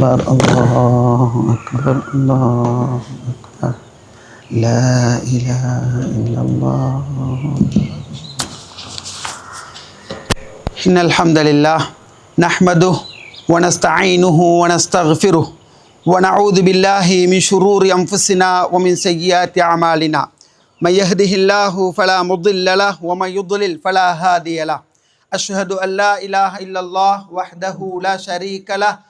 أكبر. الله أكبر. الله أكبر. لا إله إلا الله. إن الحمد لله نحمده ونستعينه ونستغفره ونعوذ بالله من شرور أنفسنا ومن سيئات أعمالنا. من يهده الله فلا مضل له ومن يضلل فلا هادي له. أشهد أن لا إله إلا الله وحده لا شريك له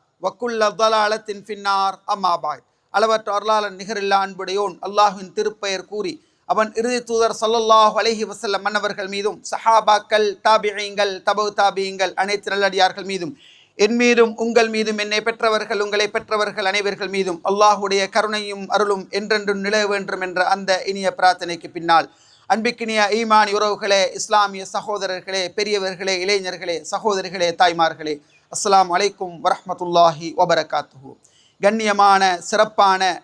வக்குல் அவ்வலாலத்தின் பின்னார் அம்மாபாய் அளவற்ற அருளாளன் நிகரில்லா அன்புடையோன். அல்லாஹுவின் திருப்பெயர் கூறி அவன் இறுதி தூதர் சல்லல்லாஹ் அலஹி வசல்ல மன்னவர்கள் மீதும் சஹாபாக்கள் தாபியங்கள் தபவு தாபியங்கள் அனைத்து நல்லடியார்கள் மீதும் என் மீதும் உங்கள் மீதும் என்னை பெற்றவர்கள் உங்களை பெற்றவர்கள் அனைவர்கள் மீதும் அல்லாஹுடைய கருணையும் அருளும் என்றென்றும் நிலவ வேண்டும் என்ற அந்த இனிய பிரார்த்தனைக்கு பின்னால் அன்பிக்கினிய ஈமான் உறவுகளே இஸ்லாமிய சகோதரர்களே பெரியவர்களே இளைஞர்களே சகோதரிகளே தாய்மார்களே அஸ்லாம் அலைக்கும் வரமத்துல்லாஹி வபரகாத்துஹு. கண்ணியமான சிறப்பான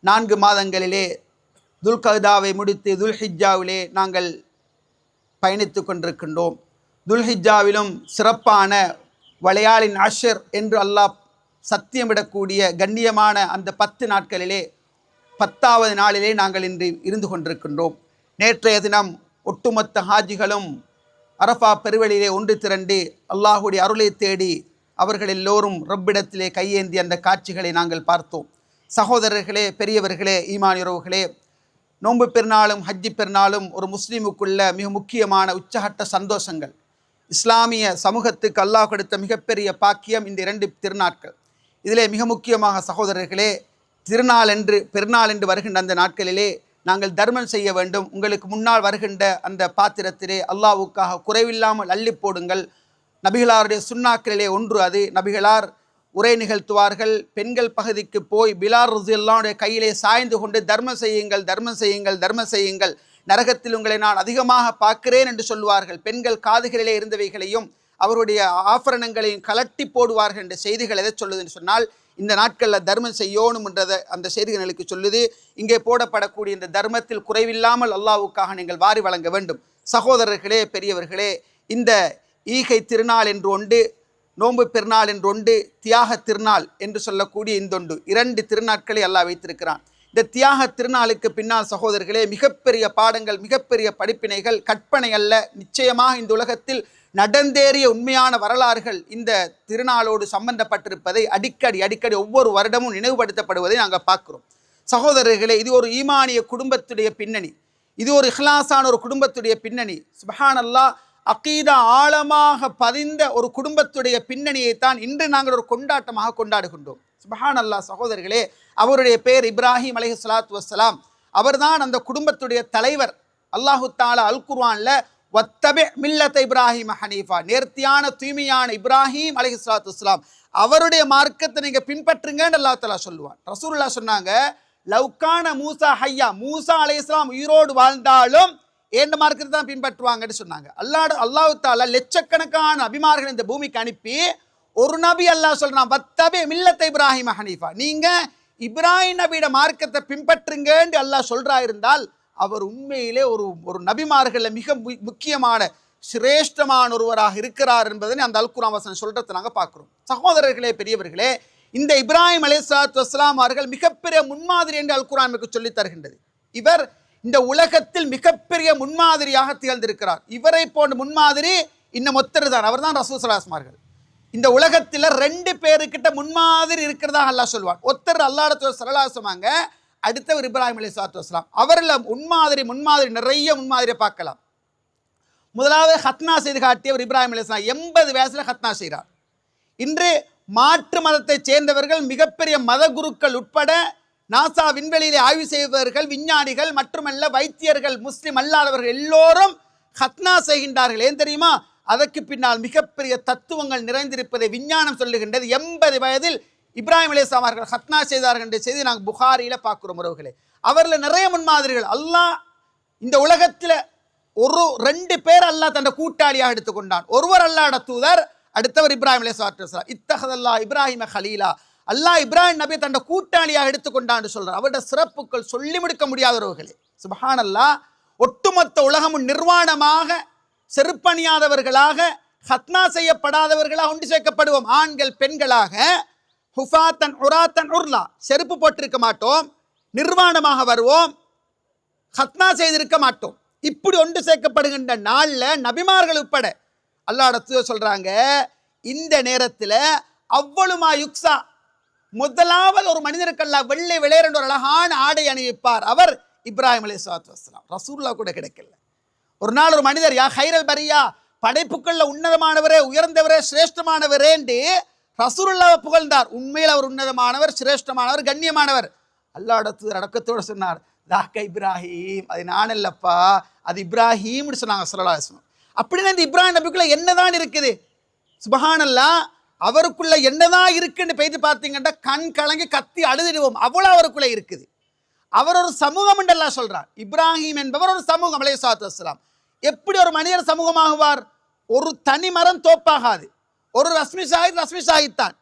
நான்கு மாதங்களிலே துல்கதாவை முடித்து துல்ஹிஜாவிலே நாங்கள் பயணித்து கொண்டிருக்கின்றோம். துல்ஹிஜாவிலும் சிறப்பான வளையாளின் அஷர் என்று அல்லாஹ் சத்தியமிடக்கூடிய கண்ணியமான அந்த பத்து நாட்களிலே பத்தாவது நாளிலே நாங்கள் இன்று இருந்து கொண்டிருக்கின்றோம். நேற்றைய தினம் ஒட்டுமொத்த ஹாஜிகளும் அரஃபா பெருவெளியிலே ஒன்று திரண்டு அல்லாஹுடைய அருளை தேடி அவர்கள் எல்லோரும் ரப்பிடத்திலே கையேந்தி அந்த காட்சிகளை நாங்கள் பார்த்தோம். சகோதரர்களே பெரியவர்களே ஈமானியரவுகளே நோன்பு பெருநாளும் ஹஜ்ஜி பெருநாளும் ஒரு முஸ்லீமுக்குள்ள மிக முக்கியமான உச்சகட்ட சந்தோஷங்கள். இஸ்லாமிய சமூகத்துக்கு அல்லாஹ் கொடுத்த மிகப்பெரிய பாக்கியம் இந்த இரண்டு திருநாட்கள். இதிலே மிக முக்கியமாக சகோதரர்களே திருநாள் என்று பெருநாள் என்று வருகின்ற அந்த நாட்களிலே நாங்கள் தர்மம் செய்ய வேண்டும். உங்களுக்கு முன்னால் வருகின்ற அந்த பாத்திரத்திலே அல்லாஹ்வுக்காக குறைவில்லாமல் அள்ளி போடுங்கள். நபிகளாருடைய சுண்ணாக்களிலே ஒன்று அது. நபிகளார் உரை நிகழ்த்துவார்கள். பெண்கள் பகுதிக்கு போய் பிலார் ருசியல்லாவுடைய கையிலே சாய்ந்து கொண்டு தர்மம் செய்யுங்கள் தர்மம் செய்யுங்கள் தர்மம் செய்யுங்கள். நரகத்தில் உங்களை நான் அதிகமாக பார்க்கிறேன் என்று சொல்லுவார்கள். பெண்கள் காதுகளிலே இருந்தவைகளையும் அவருடைய ஆபரணங்களையும் கலட்டி போடுவார்கள் என்ற செய்திகள் எதை சொல்லுதுன்னு சொன்னால் இந்த நாட்களில் தர்மம் செய்யணும்ன்றதை அந்த செய்திகளுக்கு சொல்லுது. இங்கே போடப்படக்கூடிய இந்த தர்மத்தில் குறைவில்லாமல் அல்லாஹ்வுக்காக நீங்கள் வாரி வழங்க வேண்டும். சகோதரர்களே பெரியவர்களே இந்த ஈகை திருநாள் என்று ஒன்று நோன்பு பெருநாள் என்று ஒன்று தியாக திருநாள் என்று சொல்லக்கூடிய இந்தொன்று இரண்டு திருநாட்களை அல்லாஹ் வைத்திருக்கிறான். இந்த தியாக திருநாளுக்கு பின்னால் சகோதரர்களே மிகப்பெரிய பாடங்கள் மிகப்பெரிய படிப்பினைகள் கற்பனை அல்ல. நிச்சயமாக இந்த உலகத்தில் நடந்தேறிய உண்மையான வரலாறுகள் இந்த திருநாளோடு சம்பந்தப்பட்டிருப்பதை அடிக்கடி அடிக்கடி ஒவ்வொரு வருடமும் நினைவுபடுத்தப்படுவதை நாங்கள் பார்க்குறோம். சகோதரர்களே இது ஒரு ஈமானிய குடும்பத்துடைய பின்னணி. இது ஒரு இஹ்லாசான ஒரு குடும்பத்துடைய பின்னணி. சுபஹான் அல்லாஹ் அகீதா ஆழமாக பதிந்த ஒரு குடும்பத்துடைய பின்னணியைத்தான் இன்று நாங்கள் ஒரு கொண்டாட்டமாக கொண்டாடுகின்றோம். சுபஹான் அல்லாஹ் சகோதரர்களே அவருடைய பெயர் இப்ராஹிம் அலஹி சலாத்து வசலாம் அவர்தான் அந்த குடும்பத்துடைய தலைவர். அல்லாஹு தாலா அல் குர்வானில் வத்தபி மில்லத் இப்ராஹிம் ஹனீஃபா. நேர்த்தியான தூய்மையான இப்ராஹிம் அலஹி சலாத்து வஸ்லாம் அவருடைய மார்க்கத்தை நீங்கள் பின்பற்றுங்கன்னு அல்லாஹ் தஆலா சொல்லுவான். ரசூல்லா சொன்னாங்க லவ்கான மூசா ஹையா மூசா அலைஹிஸ்ஸலாம் உயிரோடு வாழ்ந்தாலும் ஏண்ட மார்க்கத்தை தான் பின்பற்றுவாங்கன்னு சொன்னாங்க. அல்லாடு அல்லாஹ் தாலா லட்சக்கணக்கான அபிமார்கள் இந்த பூமிக்கு அனுப்பி ஒரு நபி அல்லாஹ் சொல்றான் வத்தபே மில்லத் இப்ராஹிம் ஹனீஃபா. நீங்க இப்ராஹிம் நபியோட மார்க்கத்தை பின்பற்றுங்கன்னு அல்லாஹ் சொல்றா இருந்தால் அவர் உண்மையிலே ஒரு ஒரு நபிமார்களில் மிக மு- முக்கியமான சிரேஷ்டமான ஒருவராக இருக்கிறார் என்பதை அந்த அல்குரான் வசனம் சொல்றதை நாங்கள் பார்க்குறோம். சகோதரர்களே பெரியவர்களே இந்த இப்ராஹிம் அலைஹிஸ்ஸலாத்து வஸ்லாம் அவர்கள் மிகப்பெரிய முன்மாதிரி என்று அல்குரான் நமக்கு சொல்லித் தருகின்றது. இவர் இந்த உலகத்தில் மிகப்பெரிய முன்மாதிரியாக திகழ்ந்திருக்கிறார். இவரை போன்ற முன்மாதிரி இன்னும் ஒத்தர் தான். அவர் தான் ரசூசலாஸ்மார்கள் இந்த உலகத்தில் ரெண்டு பேருக்கிட்ட முன்மாதிரி இருக்கிறதா அல்லாஹ் சொல்லுவார் ஒருத்தர் அல்லாஹ் சரலா சொன்னாங்க அடுத்தவர் இப்ராஹிம் அலி சாத்து வஸ்லாம் அவரில் முன்மாதிரி முன்மாதிரி நிறைய முன்மாதிரியை பார்க்கலாம். முதலாவது ஹத்னா செய்து காட்டியவர் இப்ராஹிம் அலி இஸ்லாம் எண்பது வயசில் ஹத்னா செய்கிறார் இன்று மாற்று மதத்தைச் சேர்ந்தவர்கள் மிகப்பெரிய மத குருக்கள் உட்பட நாசா விண்வெளியிலே ஆய்வு செய்பவர்கள் விஞ்ஞானிகள் மட்டுமல்ல வைத்தியர்கள் முஸ்லீம் அல்லாதவர்கள் எல்லோரும் ஹத்னா செய்கின்றார்கள். ஏன் தெரியுமா? அதற்கு பின்னால் மிகப்பெரிய தத்துவங்கள் நிறைந்திருப்பதை விஞ்ஞானம் சொல்லுகின்றது. எண்பது வயதில் இப்ராஹிம் அலிஸ்லாம் அவர்கள் ஹத்னா செய்தார்கள் என்ற செய்தி நாங்கள் புகாரியில் பார்க்குறோம் உறவுகளே. அவரில் நிறைய முன்மாதிரிகள். அல்லாஹ் இந்த உலகத்தில் ஒரு ரெண்டு பேர் அல்லாஹ் தன் கூட்டாளியாக எடுத்துக்கொண்டான் ஒருவர் அல்லாஹ் தூதர் அடுத்தவர் இப்ராஹிம் அலையாம் இத்தகதல்லா இப்ராஹிம ஹலீலா. அல்லாஹ் இப்ராஹிம் நபி தன் கூட்டாளியாக எடுத்துக்கொண்டான்னு சொல்கிறார் அவருடைய சிறப்புகள் சொல்லி முடிக்க முடியாதவர்களே சுபஹான் அல்லாஹ் ஒட்டுமொத்த உலகமும் நிர்வாணமாக செருப்பணியாதவர்களாக ஹத்னா செய்யப்படாதவர்களாக ஒன்று சேர்க்கப்படுவோம். ஆண்கள் பெண்களாக ஹுஃபாத்தன் உராத்தன் உர்லா. செருப்பு போட்டிருக்க மாட்டோம். நிர்வாணமாக வருவோம். ஹத்னா செய்திருக்க மாட்டோம். இப்படி ஒன்று சேர்க்கப்படுகின்ற நாளில் நபிமார்கள் உட்பட அல்லாஹ் சொல்கிறாங்க இந்த நேரத்தில் அவ்வளுமா யுக்ஸா முதலாவது ஒரு மனிதருக்கெல்லாம் வெள்ளை விளையரண்டு ஒரு அழகான ஆடை அணிவிப்பார். அவர் இப்ராஹிம் அலி சலாத்து வஸ்லாம் ரசூல்லா கூட கிடைக்கல. ஒரு நாள் ஒரு மனிதர் யா ஹைரல் பரியா படைப்புக்கள்ல உன்னதமானவரே உயர்ந்தவரே சிரேஷ்டமானவரேண்டு ரசூலுல்லாவை புகழ்ந்தார். உண்மையில் அவர் உன்னதமானவர் சிரேஷ்டமானவர் கண்ணியமானவர். அல்லாடத்து தூதர் அடக்கத்தோடு சொன்னார் தாக்க இப்ராஹிம். அது நான் இல்லப்பா அது இப்ராஹிம்னு சொன்னாங்க சொல்லலா அப்படின்னா இந்த இப்ராஹிம் நபிக்குள்ள என்னதான் இருக்குது? சுபஹானல்லா அவருக்குள்ள என்னதான் இருக்குன்னு போயிட்டு பார்த்தீங்கன்னா கண் கலங்கி கத்தி அழுதிடுவோம். அவ்வளோ அவருக்குள்ளே இருக்குது. அவர் ஒரு சமூகம் என்றெல்லாம் சொல்கிறார் இப்ராஹிம் என்பவர் ஒரு சமூகம் அலைய சாத்து அஸ்லாம் எப்படி ஒரு மனிதர் சமூகமாகுவார்? ஒரு தனி மரம் தோப்பாகாது. ஒரு ரஷ்மி ஷாஹித் ரஷ்மி ஷாஹித் தான்.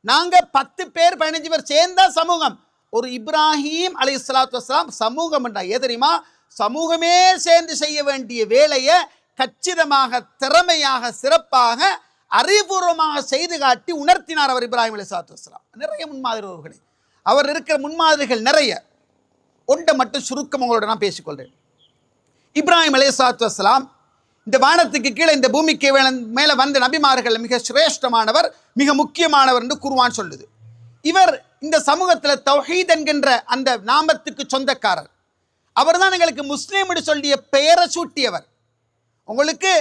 நாங்கள் பத்து பேர் பதினஞ்சு பேர் சேர்ந்த சமூகம். ஒரு இப்ராஹிம் அலை சலாத்து வஸ்லாம் சமூகம் என்றா. ஏ தெரியுமா? சமூகமே சேர்ந்து செய்ய வேண்டிய வேலையை கச்சிதமாக திறமையாக சிறப்பாக அறிவுபூர்வமாக செய்து காட்டி உணர்த்தினார் அவர் இப்ராஹிம் அலி சாத்து வஸ்லாம் நிறைய முன்மாதிரிகளே. அவர் இருக்கிற முன்மாதிரிகள் நிறைய. ஒன்றை மட்டும் சுருக்கம் உங்களோட நான் பேசிக்கொள்கிறேன் இப்ராஹிம் அலேசாத்து வஸ்லாம் இந்த வானத்துக்கு கீழே இந்த பூமிக்கு மேலே வந்த நபிமார்கள் மிக சிரேஷ்டமானவர் மிக முக்கியமானவர் என்று குருவான் சொல்லுது. இவர் இந்த சமூகத்தில் தௌஹீத் என்கின்ற அந்த நாமத்துக்கு சொந்தக்காரர். அவர் தான் எங்களுக்கு முஸ்லீம் என்று சொல்லிய பெயரை சூட்டியவர். உங்களுக்கு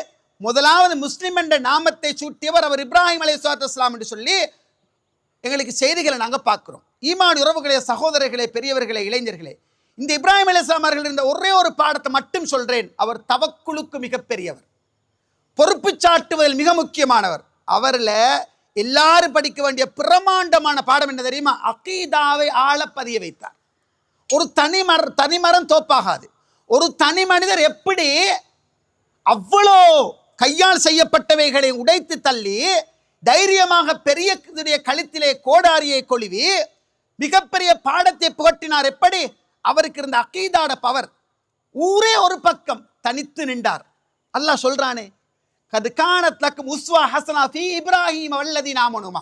முதலாவது முஸ்லீம் என்ற நாமத்தை சூட்டியவர் அவர் இப்ராஹிம் அலி சுவாத் இஸ்லாம் என்று சொல்லி எங்களுக்கு செய்திகளை நாங்கள் பார்க்குறோம். ஈமான் உறவுகளே சகோதரர்களே பெரியவர்களே இளைஞர்களே இந்த இப்ராஹிம் அலிஸ்லாம் அவர்கள் இருந்த ஒரே ஒரு பாடத்தை மட்டும் சொல்றேன். அவர் தவக்குழுக்கு மிகப்பெரியவர். பொறுப்பு சாட்டுவதில் மிக முக்கியமானவர். அவரில் எல்லாரும் படிக்க வேண்டிய பிரமாண்டமான பாடம் என்ன தெரியுமா? அகீதாவை ஆழ பதிய வைத்தார். ஒரு தனிமர தனிமரம் தோப்பாகாது. ஒரு தனி மனிதர் எப்படி அவ்வளோ கையால் செய்யப்பட்டவைகளை உடைத்து தள்ளி தைரியமாக பெரிய கழுத்திலே கோடாரியை கொழுவி மிகப்பெரிய பாடத்தை புகட்டினார். எப்படி? அவருக்கு இருந்த அக்கீதாட பவர் ஊரே ஒரு பக்கம் தனித்து நின்றார். அல்லாஹ் சொல்றானே கது காணத்லக்கும் உஸ்வா ஹசனா ஃபி இப்ராஹிம் வல்லதி நாமனுமா.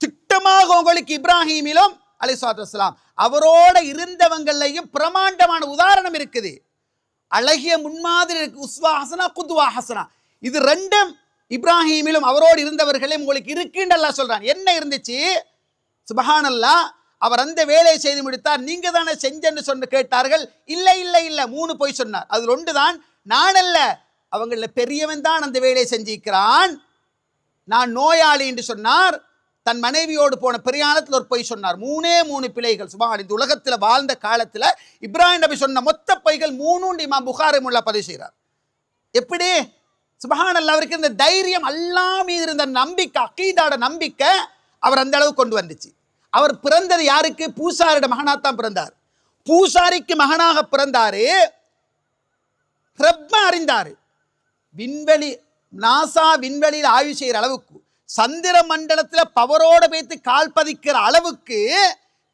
திட்டமாக உங்களுக்கு இப்ராஹிமிலும் அலிசாத்து அவரோட இருந்தவங்களையும் பிரமாண்டமான உதாரணம் இருக்குது. அழகிய முன்மாதிரி இருக்கு உஸ்வா ஹசனா குத்வா ஹசனா. இது ரெண்டும் இப்ராஹிமிலும் அவரோடு இருந்தவர்களையும் உங்களுக்கு இருக்குன்னு எல்லாம் சொல்றான். என்ன இருந்துச்சு? சுபஹானல்லா அவர் அந்த வேலையை செய்து முடித்தார். நீங்க தானே செஞ்சன்னு சொன்ன கேட்டார்கள். இல்லை இல்லை இல்லை. மூணு போய் சொன்னார். அது ஒன்று தான் நான் அல்ல அவங்களில் பெரியவன் தான் அந்த வேலையை செஞ்சிருக்கிறான். நான் நோயாளி என்று சொன்னார். தன் மனைவியோடு போன பிரியாணத்தில் ஒரு பொய் சொன்னார். மூணே மூணு பிழைகள். சுபான் இந்த உலகத்தில் வாழ்ந்த காலத்தில் இப்ராஹிம் நபி சொன்ன மொத்த பொய்கள் மூணு இமாம் புகாரை முல்லா பதிவு செய்கிறார். எப்படி? சுபஹான் அல்ல அவருக்கு இந்த தைரியம் அல்லா மீது இருந்த நம்பிக்கை அக்கீதாட நம்பிக்கை அவர் அந்த அளவு கொண்டு வந்துச்சு. அவர் பிறந்தது யாருக்கு? பூசாரிட மகனாத்தான் பிறந்தார். பூசாரிக்கு மகனாக பிறந்தாரு. ரப்ப அறிந்தார். விண்வெளி நாசா விண்வெளியில் ஆய்வு செய்கிற அளவுக்கு சந்திர மண்டலத்தில் பவரோடு வைத்து கால் பதிக்கிற அளவுக்கு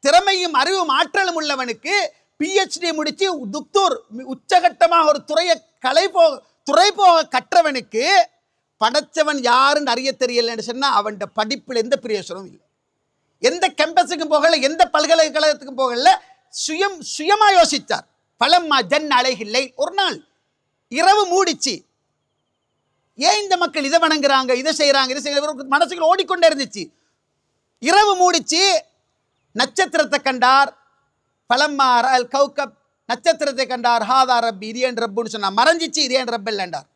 திறமையும் அறிவும் ஆற்றலும் உள்ளவனுக்கு பிஹெச்டி முடித்து துக்தூர் உச்சகட்டமாக ஒரு துறையை கலை போ துறை போக கற்றவனுக்கு படைச்சவன் யாருன்னு அறிய தெரியலன்னு சொன்னால் அவன் படிப்பில் எந்த பிரியோசனமும் இல்லை. எந்த கேம்பஸுக்கும் போகல எந்த பல்கலைக்கழகத்துக்கும் போகல சுயம் சுயமா யோசித்தார் பழம்மா ஜன் அலைகில்லை ஒரு நாள் இரவு மூடிச்சு. ஏன் இந்த மக்கள் இதை வணங்குறாங்க இதை செய்கிறாங்க இதை செய்கிற மனசுக்குள்ள ஓடிக்கொண்டே இருந்துச்சு. இரவு மூடிச்சு நட்சத்திரத்தை கண்டார். பலம்மார் அல் கௌகப் நட்சத்திரத்தை கண்டார். ஹாதா ரப்பி இரியன் ரப்புன்னு சொன்னார். மறைஞ்சிச்சு இரியன் என் ரப்பல் என்றார்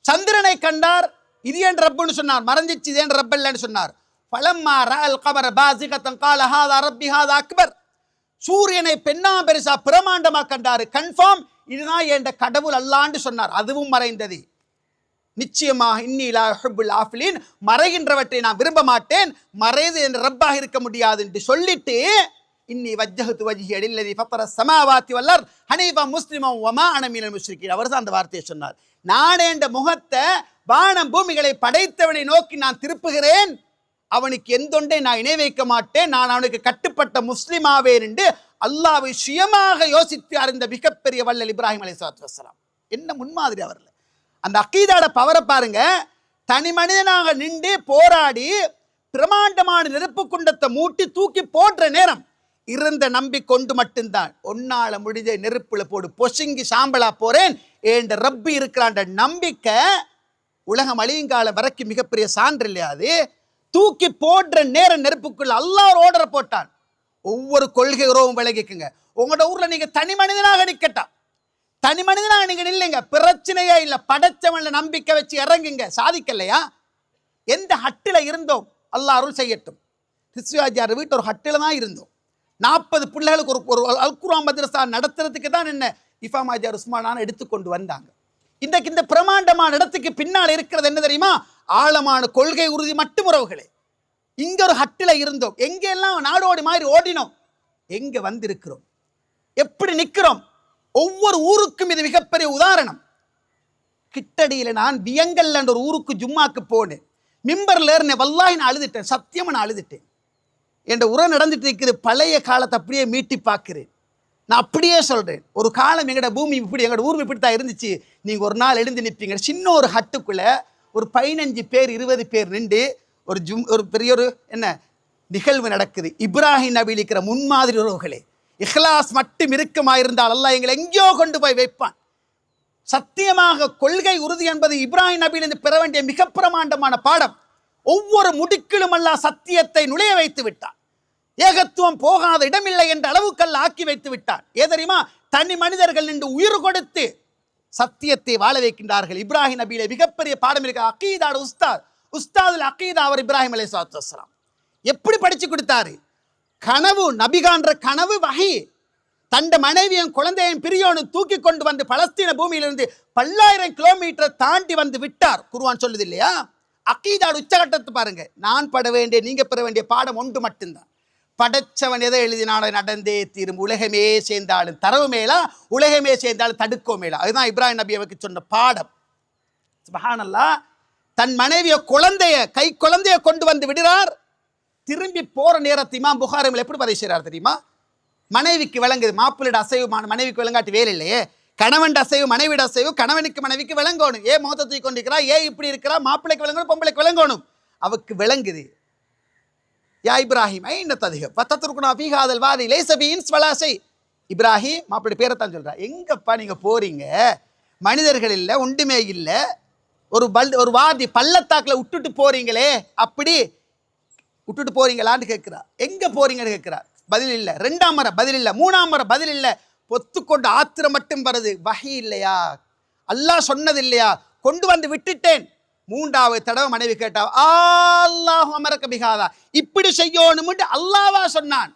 சந்திரனை கண்டார். இது ரப்புன்னு சொன்னார். மறைஞ்சிச்சு இரியன் ரப்பல்லன்னு சொன்னார். பலம்மார் அல் கபர் பாசிகத்தன் கால ஹாதா ரப்பி ஹாதா அக்பர். சூரியனை பெண்ணா பெருசா பிரமாண்டமா கண்டாரு. கன்ஃபார்ம் இதுதான் என் கடவுள் அல்லாண்டு சொன்னார். அதுவும் மறைந்தது. நிச்சயமாக இன்னிலா ஹுபுல் ஆஃபிலின். மறைகின்றவற்றை நான் விரும்ப மாட்டேன். மறைது என் ரப்பாக இருக்க முடியாது என்று சொல்லிட்டு இன்னி வஜ்ஜஹத்து வஜ்ஹி அடில்லதி ஃபத்தர சமாவாத்தி வல்லர் ஹனீஃபா முஸ்லிமம் ஒமா அனமீனல் முஸ்ரிக்கீன் அவர் தான் அந்த வார்த்தையை சொன்னார். நான் என்ற முகத்தை வானம் பூமிகளை படைத்தவனை நோக்கி நான் திருப்புகிறேன். அவனுக்கு எந்தொண்டை நான் இணை வைக்க மாட்டேன். நான் அவனுக்கு கட்டுப்பட்ட முஸ்லிமாவேன் என்று அல்லாவை சுயமாக யோசித்து அறிந்த மிகப்பெரிய வள்ளல் இப்ராஹிம் அலி வசலாம் என்ன முன்மாதிரி அவர்ல அந்த அக்கீதாட பவரை பாருங்க. தனி மனிதனாக நின்று போராடி பிரமாண்டமான நெருப்பு குண்டத்தை மூட்டி தூக்கி போடுற நேரம் இருந்த நம்பி கொண்டு மட்டும்தான். ஒன்னால முடிஞ்ச நெருப்புல போடு பொசுங்கி சாம்பலா போறேன் ஏண்ட ரப்பி இருக்கிறான்ற நம்பிக்கை உலகம் அழியுங்காலம் வரைக்கும் மிகப்பெரிய சான்று இல்லையா அது? தூக்கி போடுற நேர நெருப்புக்குள்ள அல்லாஹ் ஒரு ஆர்டரை போட்டான். ஒவ்வொரு கொள்கைகளும் விலகிக்குங்க உங்களோட ஊரில் நீங்கள் தனி மனிதனாக நிற்கட்டா தனி மனிதனாக நீங்க நில்லைங்க. பிரச்சனையே இல்லை. படைச்சவன்ல நம்பிக்கை வச்சு இறங்குங்க. சாதிக்கலையா? எந்த ஹட்டில் இருந்தோம்? அல்லாஹ் அருள் செய்யட்டும். கிறிஸ்துவாஜியார் வீட்டு ஒரு ஹட்டில் தான் இருந்தோம். நாற்பது பிள்ளைகளுக்கு ஒரு ஒரு அல்குரா மதரசா நடத்துறதுக்கு தான் என்ன? இஃபாமாஜியார் உஸ்மானான்னு எடுத்துக்கொண்டு வந்தாங்க. இன்றைக்கு இந்த பிரமாண்டமான இடத்துக்கு பின்னால் இருக்கிறது என்ன தெரியுமா? ஆழமான கொள்கை உறுதி மட்டும் உறவுகளே. இங்க ஒரு ஹட்டில் இருந்தோம். எங்கெல்லாம் நாடோடி மாதிரி ஓடினோம்? எங்க வந்திருக்கிறோம்? எப்படி நிற்கிறோம் ஒவ்வொரு ஊருக்கும் இது மிகப்பெரிய உதாரணம். கிட்டடியில நான் வியங்கல்லன்ற ஒரு ஊருக்கு ஜும்மாக்கு போனேன். மிம்பர்ல இருந்தேன் வல்லாய் நான் அழுதுட்டேன். சத்தியமா நான் அழுதுட்டேன். என்ற உரை நடந்துட்டு இருக்குது. பழைய காலத்தை அப்படியே மீட்டி பார்க்கிறேன். நான் அப்படியே சொல்கிறேன் ஒரு காலம் எங்கட பூமி இப்படி எங்களோட ஊர் இப்படி தான் இருந்துச்சு. நீங்கள் ஒரு நாள் எழுந்து நிற்பீங்க சின்ன ஒரு ஹட்டுக்குள்ளே ஒரு பதினஞ்சு பேர் இருபது பேர் நின்று ஒரு ஜும் ஒரு பெரிய ஒரு என்ன நிகழ்வு நடக்குது. இப்ராஹிம் நபி இருக்கிற முன்மாதிரி உறவுகளே. இஹ்லாஸ் மட்டும் இருக்குமாயிருந்தால் அல்லாஹ் எங்களை எங்கேயோ கொண்டு போய் வைப்பான். சத்தியமாக கொள்கை உறுதி என்பது இப்ராஹிம் நபியிலிருந்து பெற வேண்டிய மிக பிரமாண்டமான பாடம். ஒவ்வொரு முடுக்கிலும் அல்லாஹ் சத்தியத்தை நுழைய வைத்து விட்டான். ஏகத்துவம் போகாத இடமில்லை என்ற அளவுக்கல்ல ஆக்கி வைத்து விட்டார். ஏ தெரியுமா? தனி மனிதர்கள் நின்று உயிர் கொடுத்து சத்தியத்தை வாழ வைக்கின்றார்கள். இப்ராஹிம் நபியில மிகப்பெரிய பாடம் இருக்க. அக்கீதாடு உஸ்தாத். உஸ்தாதுல் அக்கீதா அவர் இப்ராஹிம் அலை வஸ்ஸலாம். எப்படி படிச்சு கொடுத்தாரு? கனவு நபிகான்ற கனவு வகை. தண்ட மனைவியும் குழந்தையும் பிரியோனு தூக்கி கொண்டு வந்து பலஸ்தீன பூமியிலிருந்து பல்லாயிரம் கிலோமீட்டர் தாண்டி வந்து விட்டார். குருவான் சொல்லுது இல்லையா? அக்கீதாடு உச்சகட்டத்தை பாருங்க. நான் பட வேண்டிய நீங்க பெற வேண்டிய பாடம் ஒன்று மட்டும்தான். படைச்சவன் எதை எழுதினாலும் நடந்தே தீரும். உலகமே சேர்ந்தாலும் தரவு மேலா உலகமே சேர்ந்தாலும் தடுக்கோ மேலா. அதுதான் இப்ராஹிம் நபி அவருக்கு சொன்ன பாடம். மகானல்லா தன் மனைவிய குழந்தைய கை குழந்தைய கொண்டு வந்து விடுறார். திரும்பி போற நேரத்தை இமாம் புகாரில் எப்படி பதிவு செய்கிறார் தெரியுமா? மனைவிக்கு விளங்குது மாப்பிள்ளோட அசைவுமான மனைவிக்கு விளங்காட்டி வேலை இல்லையே. கணவன் அசைவு மனைவிட அசைவு கணவனுக்கு மனைவிக்கு விளங்கணும். ஏன் முகத்தை தூக்கி கொண்டிருக்கிறா ஏன் இப்படி இருக்கிறா மாப்பிள்ளைக்கு விளங்கணும் பொம்பளைக்கு விளங்கணும் அவக்கு விளங்குது. யா இப்ராஹிம் ஐன ததிக பத்தத்திற்குனா பீகாதல் வாதி லேசபீன் வலாசை இப்ராஹிம் அப்படி பேரை சொல்கிறார் எங்கப்பா நீங்கள் போகிறீங்க மனிதர்கள் இல்லை ஒன்றுமே இல்லை. ஒரு பல் ஒரு வாதி பள்ளத்தாக்கில் விட்டுட்டு போகிறீங்களே அப்படி விட்டுட்டு போகிறீங்களான்னு கேட்குறா. எங்கே போகிறீங்கன்னு கேட்குறா. பதில் இல்லை. ரெண்டாம் முறை பதில் இல்லை. மூணாம் முறை பதில் இல்லை. பொத்துக்கொண்டு ஆத்திரம் மட்டும் வருது. வகை இல்லையா? அல்லாஹ் சொன்னது இல்லையா? கொண்டு வந்து விட்டுட்டேன். மூன்றாவது தடவை மனைவி கேட்டா அல்லாஹ் அமரக்க பிகாதா இப்படி செய்யணும்ட்டு அல்லாவா சொன்னான்.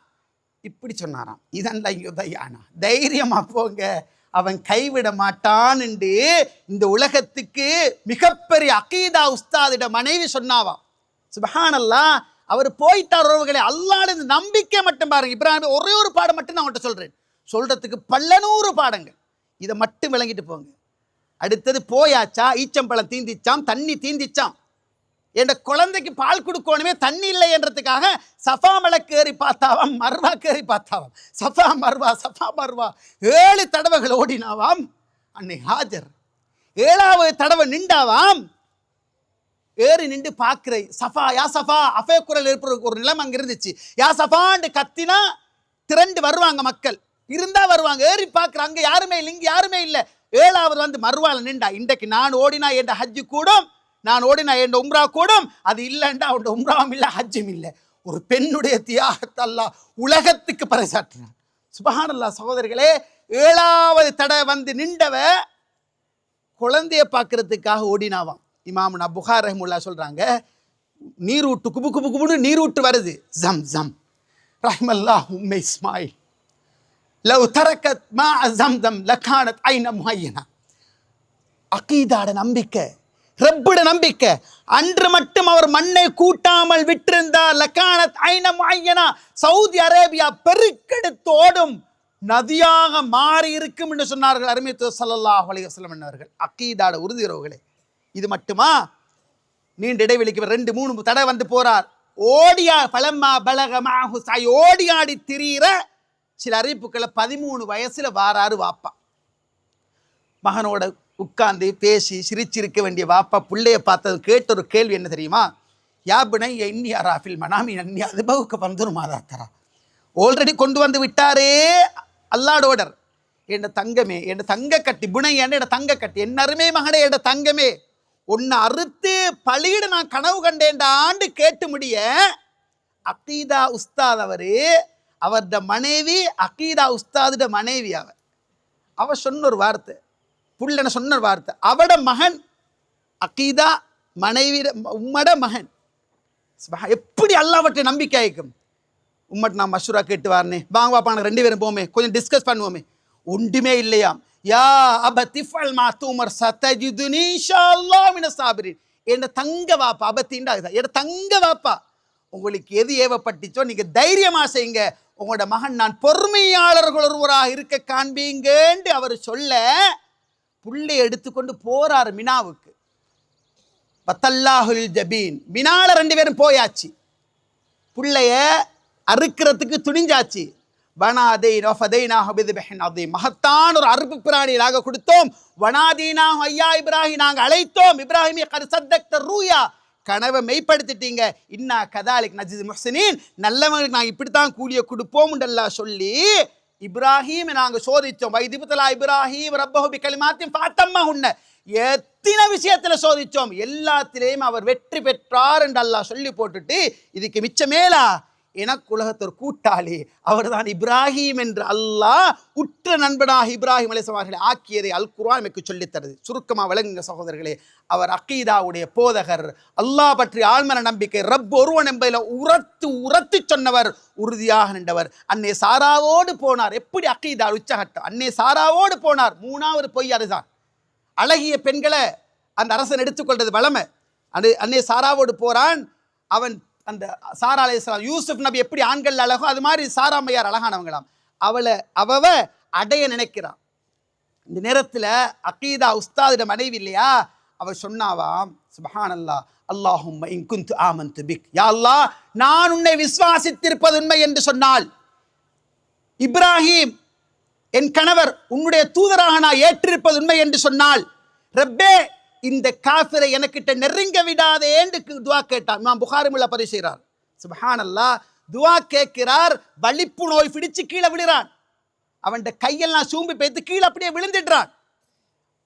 இப்படி சொன்னாராம். இதல்ல யுதயானா. தைரியமா போங்க. அவன் கைவிட மாட்டான் என்று இந்த உலகத்துக்கு மிகப்பெரிய அகீதா உஸ்தாதிட மனைவி சொன்னாவாம். சுபஹானல்லாஹ் அவர் போயிட்டார் உறவுகளை அல்லாட இந்த நம்பிக்கை மட்டும் பாருங்க. இப்ராஹிம் ஒரே ஒரு பாடம் மட்டும் நான் அவன்கிட்ட சொல்கிறேன் சொல்கிறதுக்கு பல்ல நூறு பாடங்கள். இதை மட்டும் விளங்கிட்டு போங்க. அடுத்தது போயாச்சா ஈச்சம்பழம் தீந்திச்சாம் தண்ணி தீந்திச்சாம். என் குழந்தைக்கு பால் கொடுக்கணுமே தண்ணி இல்லை என்றதுக்காக சஃபா மலைக்கு ஏறி பார்த்தாவாம் மர்வா கேறி பார்த்தாவாம். சஃபா மர்வா சஃபா மர்வா ஏழு தடவைகள் ஓடினாவாம். அன்னை ஹாஜர் ஏழாவது தடவை நின்றாவாம். ஏறி நின்று பார்க்கிற சஃபா யா சஃபா அஃபே குரல் இருப்பது ஒரு நிலம் அங்கே இருந்துச்சு. யா சஃபான்னு கத்தினா திரண்டு வருவாங்க மக்கள். இருந்தால் வருவாங்க ஏறி பார்க்குற அங்கே யாருமே இல்லை இங்கே யாருமே இல்லை. ஏழாவது வந்து மறுவால நின்றா இன்றைக்கு நான் ஓடினா என்ற ஹஜ்ஜு கூடும் நான் ஓடினா என் உம்ரா கூடும். அது இல்லைண்டா அவன் உம்ராவும் இல்லை ஹஜ்ஜும் இல்லை. ஒரு பெண்ணுடைய தியாகத்தை உலகத்துக்கு பறைசாற்றினான் சுபஹானல்லாஹ் சகோதரிகளே ஏழாவது தடவை வந்து நின்றவ குழந்தைய பார்க்கறதுக்காக ஓடினாவாம். இமாமுனா நான் புகார் ரஹமுல்லா சொல்கிறாங்க நீரூட்டு குபு குபு குபுன்னு நீரூட்டு வருது. ஜம் ஜம். ரஹ்மல்லா உம்மை இஸ்மாயில். லவ் தரக்கத் மா ஜம்தம் லக்கானத் ஐன முஹையனா அகீதாட நம்பிக்கை ரப்பிட நம்பிக்கை அன்று மட்டும் அவர் மண்ணை கூட்டாமல் விட்டிருந்தார் லக்கானத் ஐன முஹையனா சவுதி அரேபியா பெருக்கெடுத்து ஓடும் நதியாக மாறி இருக்கும் என்று சொன்னார்கள் அருமைத்து சல்லாஹ் அலைஹி என்னவர்கள் அகீதாட உறுதியுறவுகளே இது மட்டுமா? நீண்ட இடைவெளிக்கு ரெண்டு மூணு தடவை வந்து போறார். ஓடியா பலம்மா பலக மாஹு திரியிற சில அறிவிப்புகளை பதிமூணு வயசில் வாராறு வாப்பா. மகனோட உட்கார்ந்து பேசி சிரிச்சிருக்க வேண்டிய வாப்பா பிள்ளைய பார்த்தது கேட்ட ஒரு கேள்வி என்ன தெரியுமா? யாபினை எண்ணியா ராஃபில் மனாமி நன்னி அது பகுக்க பந்துரு தரா ஆல்ரெடி கொண்டு வந்து விட்டாரே அல்லாடோடர் என் தங்கமே என் தங்க கட்டி புனை என்ன தங்க கட்டி என் அருமே மகனே என் தங்கமே உன்னை அறுத்து பழியிட நான் கனவு கண்டேன்டாண்டு கேட்டு முடிய அக்கீதா உஸ்தாத் அவரு அவர்த மனைவி அகீதா உஸ்தாதுட மனைவி அவர் அவ சொன்ன ஒரு வார்த்தை. புள்ளன சொன்ன ஒரு வார்த்தை. அவட மகன் அகீதா மனைவி உம்மட மகன். எப்படி அல்லாவற்றை நம்பிக்கை ஆயிக்கும் உம்மட் நான் மஷூரா கேட்டு வாரனே. வாங்க வாப்பான ரெண்டு பேரும் போமே கொஞ்சம் டிஸ்கஸ் பண்ணுவோமே. ஒன்றுமே இல்லையாம். யா அப திஃபல் மா தூமர் சத்தஜிதுனி மின சாபிரின். என்ன தங்க வாப்பா அபத்தின்டா இதுதான் என்ன தங்க வாப்பா. உங்களுக்கு எது ஏவப்பட்டுச்சோ நீங்கள் தைரியமாக செய்யுங்க. உங்களோட மகன் நான் பொறுமையாளர்கள் ஒருவராக இருக்க காண்பீங்கன்ட்டு அவர் சொல்ல புள்ளை எடுத்துக்கொண்டு போறார் மினாவுக்கு. பத்தல்லாஹுல் ஜபீன். மினால ரெண்டு பேரும் போயாச்சு. புள்ளைய அறுக்கிறதுக்கு துணிஞ்சாச்சு. வனாதை நஃபதைனா ஹபிதுபஹன் அதை மகத்தான் ஒரு அறுப்பு பிராணியாக கொடுத்தோம். வனாதீனா ஐயா இப்ராஹிம் நாங்கள் அழைத்தோம். இப்ராஹிமிய கரு சத்தக்த ரூயா. கனவை மெய்ப்படுத்திட்டீங்க. இன்னா கதாலிக் நஜித் முஹ்சினின் நல்லவங்களுக்கு நாங்கள் இப்படித்தான் கூலியை கொடுப்போம்ன்றல்லா சொல்லி இப்ராஹீம் நாங்கள் சோதித்தோம். வைதிபுத்தலா இப்ராஹீம் ரப்பஹுபி கலிமாத்தின் பாத்தம்மா உன்ன எத்தனை விஷயத்தில் சோதித்தோம்? எல்லாத்திலேயும் அவர் வெற்றி பெற்றார் என்று அல்லாஹ் சொல்லி போட்டுட்டு இதுக்கு மிச்சமேலா? மேலா எனக்கு உலகத்தொரு கூட்டாளி. அவர்தான் இப்ராஹிம் என்று அல்லாஹ் உற்ற நண்பனாக இப்ராஹிம் அலிசவார்களை ஆக்கியதை அல் குர்ஆன் எனக்கு சொல்லித் தருது. விளங்குங்க சகோதரர்களே. அவர் அக்கீதாவுடைய போதகர். அல்லாஹ் பற்றி ஆழ்மன நம்பிக்கை ரப் ஒருவன் என்பதில் உரத்து உரத்து சொன்னவர் உறுதியாக நின்றவர். அன்னை சாராவோடு போனார். எப்படி அக்கீதா உச்சகட்டம்? அன்னை சாராவோடு போனார். மூணாவது பொய் அதுதான். அழகிய பெண்களை அந்த அரசன் எடுத்துக்கொள்றது வளமை. அது அன்னை சாராவோடு போறான். அவன் அந்த சாரா அலையாம் யூசுப் நபி எப்படி ஆண்கள் அழகோ அது மாதிரி சாரா அழகானவங்களாம். அவளை அவவ அடைய நினைக்கிறான். இந்த நேரத்தில் அகீதா உஸ்தாதிட மனைவி இல்லையா? அவ சொன்னாவாம் சுபஹானல்லா அல்லாஹும் இன்குந்து ஆமந்து பிக். யா அல்லாஹ் நான் உன்னை விசுவாசித்திருப்பது உண்மை என்று சொன்னால் இப்ராஹிம் என் கணவர் உன்னுடைய தூதராக நான் ஏற்றிருப்பது உண்மை என்று சொன்னால் ரப்பே இந்த காஃபிரை எனக்கிட்ட நெருங்க விடாதே துவா கேட்டான். நான் புகாரிமுல்லா பதிவு செய்கிறார். சுபஹானல்லா துவா கேட்கிறார் வலிப்பு நோய் பிடிச்சு கீழே விழுறான். அவன் கையெல்லாம் சூம்பி பேத்து கீழே அப்படியே விழுந்துடுறான்.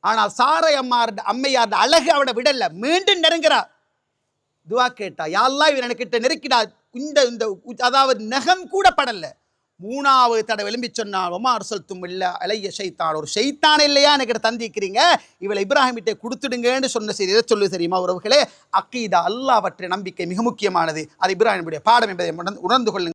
ஆனால் சாரை அம்மார் அம்மையார் அழகு அவனை விடல. மீண்டும் நெருங்குறார். துவா கேட்டா யாரெல்லாம் இவன் எனக்கிட்ட நெருக்கிடா. இந்த இந்த உ- அதாவது நகம் கூட படலை. மூணாவது தடவை விளம்பி சொன்னால் ஒமார் அரசல்த்தும் இல்லை அலைய ஷைத்தான். ஒரு ஷைத்தான் இல்லையா? எனக்கு தந்திக்கிறீங்க இவளை இப்ராஹிமிட்டே கொடுத்துடுங்கன்னு சொன்ன செய்தி எதை சொல்லு தெரியுமா உறவுகளே? அக்கீதா அல்லாஹ் நம்பிக்கை மிக முக்கியமானது. அது இப்ராஹிமுடைய பாடம் என்பதை உணர்ந்து கொள்ளுங்கள்.